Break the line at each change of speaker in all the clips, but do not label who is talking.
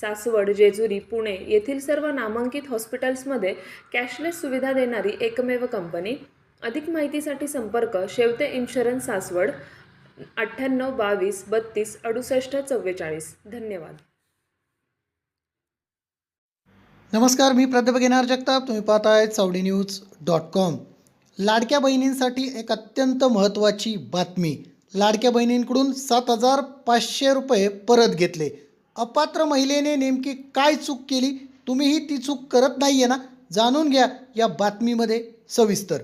सासवड जेजुरी पुणे येथील सर्व नामांकित हॉस्पिटल्समध्ये कॅशलेस सुविधा देणारी एकमेव कंपनी. अधिक माहितीसाठी संपर्क शेवते इन्शुरन्स सासवड अठ्ठ्याण्णव बावीस बत्तीस अडुसष्ट चव्वेचाळीस. धन्यवाद.
नमस्कार मी प्राध्यापक येणार जगताप. तुम्ही पाहताय चावडी न्यूज डॉट कॉम. लाडक्या बहिणींसाठी एक अत्यंत महत्त्वाची बातमी. लाडक्या बहिणींकडून सात हजार पाचशे रुपये परत घेतले. अपात्र महिलेने नेमकी काय चूक केली तुम्हीही ती चूक करत नाही आहे ना? जाणून घ्या या बातमीमध्ये सविस्तर.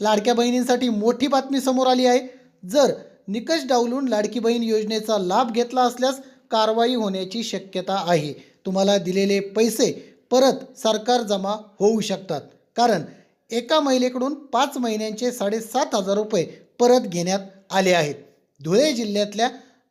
लाडक्या बहिणींसाठी मोठी बातमी समोर आली आहे. जर निकष डावलून लाडकी बहीण योजनेचा लाभ घेतला असल्यास कारवाई होण्याची शक्यता आहे. तुम्हाला दिलेले पैसे परत सरकार जमा होऊ शकतात. कारण एका महिलेकडून पाच महिन्यांचे साडेसात हजार रुपये परत घेण्यात आले आहेत. धुळे जिल्ह्यातल्या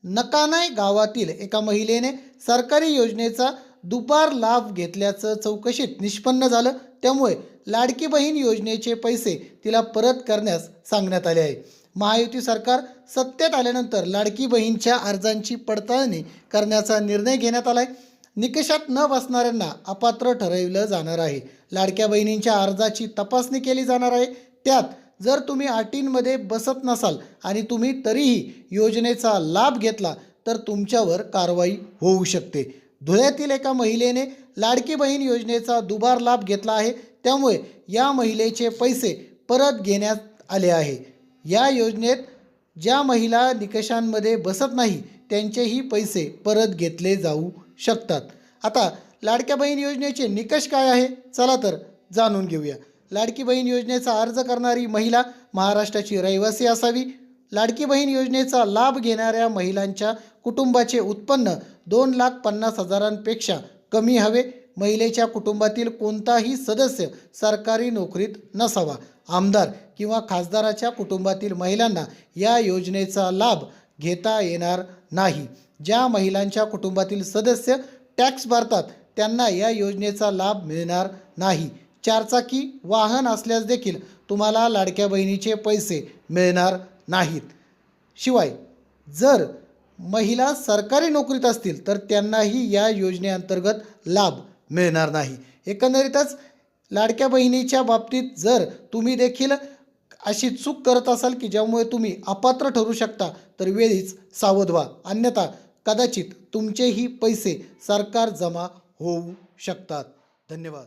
नकानाय गावातील एका महिलेने सरकारी योजनेचा दुपार लाभ घेतल्याचं चौकशीत निष्पन्न झालं. त्यामुळे लाडकी बहीण योजनेचे पैसे तिला परत करण्यास सांगण्यात आले आहे. महायुती सरकार सत्तेत आल्यानंतर लाडकी बहीणच्या अर्जांची पडताळणी करण्याचा निर्णय घेण्यात आला आहे निकषात न बसणाऱ्यांना अपात्र ठरवलं जाणार आहे. लाडक्या बहिणींच्या अर्जाची तपासणी केली जाणार आहे. त्यात जर तुम्ही अटींमध्ये बसत नसाल आणि तुम्ही तरीही योजनेचा लाभ घेतला तर तुमच्यावर कारवाई होऊ शकते. धुळ्यातील एका महिलेने लाडकी बहीण योजनेचा दुबार लाभ घेतला आहे. त्यामुळे या महिलेचे पैसे परत घेण्यात आले आहे. या योजनेत ज्या महिला निकषांमध्ये बसत नाही त्यांचेही पैसे परत घेतले जाऊ शकतात. आता लाडक्या बहीण योजनेचे निकष काय आहे? चला तर जाणून घेऊया. लाडकी बहीण योजनेचा अर्ज करणारी महिला महाराष्ट्राची रहिवासी असावी. लाडकी बहीण योजनेचा लाभ घेणाऱ्या महिलांच्या कुटुंबाचे उत्पन्न दोन लाख पन्नास हजारांपेक्षा कमी हवे. महिलेच्या कुटुंबातील कोणताही सदस्य सरकारी नोकरीत नसावा. आमदार किंवा खासदाराच्या कुटुंबातील महिलांना या योजनेचा लाभ घेता येणार नाही. ज्या महिलांच्या कुटुंबातील सदस्य टॅक्स भरतात त्यांना या योजनेचा लाभ मिळणार नाही. चारचाकी वाहन असल्यास देखील तुम्हाला लाडक्या बहिणीचे पैसे मिळणार नाहीत. शिवाय जर महिला सरकारी नोकरीत असतील तर त्यांनाही या योजनेअंतर्गत लाभ मिळणार नाही. एकंदरीतच लाडक्या बहिणीच्या बाबतीत जर तुम्ही देखील अशी चूक करत असाल की ज्यामुळे तुम्ही अपात्र ठरू शकता तर वेळीच सावध व्हा. अन्यथा कदाचित तुमचेही पैसे सरकार जमा होऊ शकतात. धन्यवाद.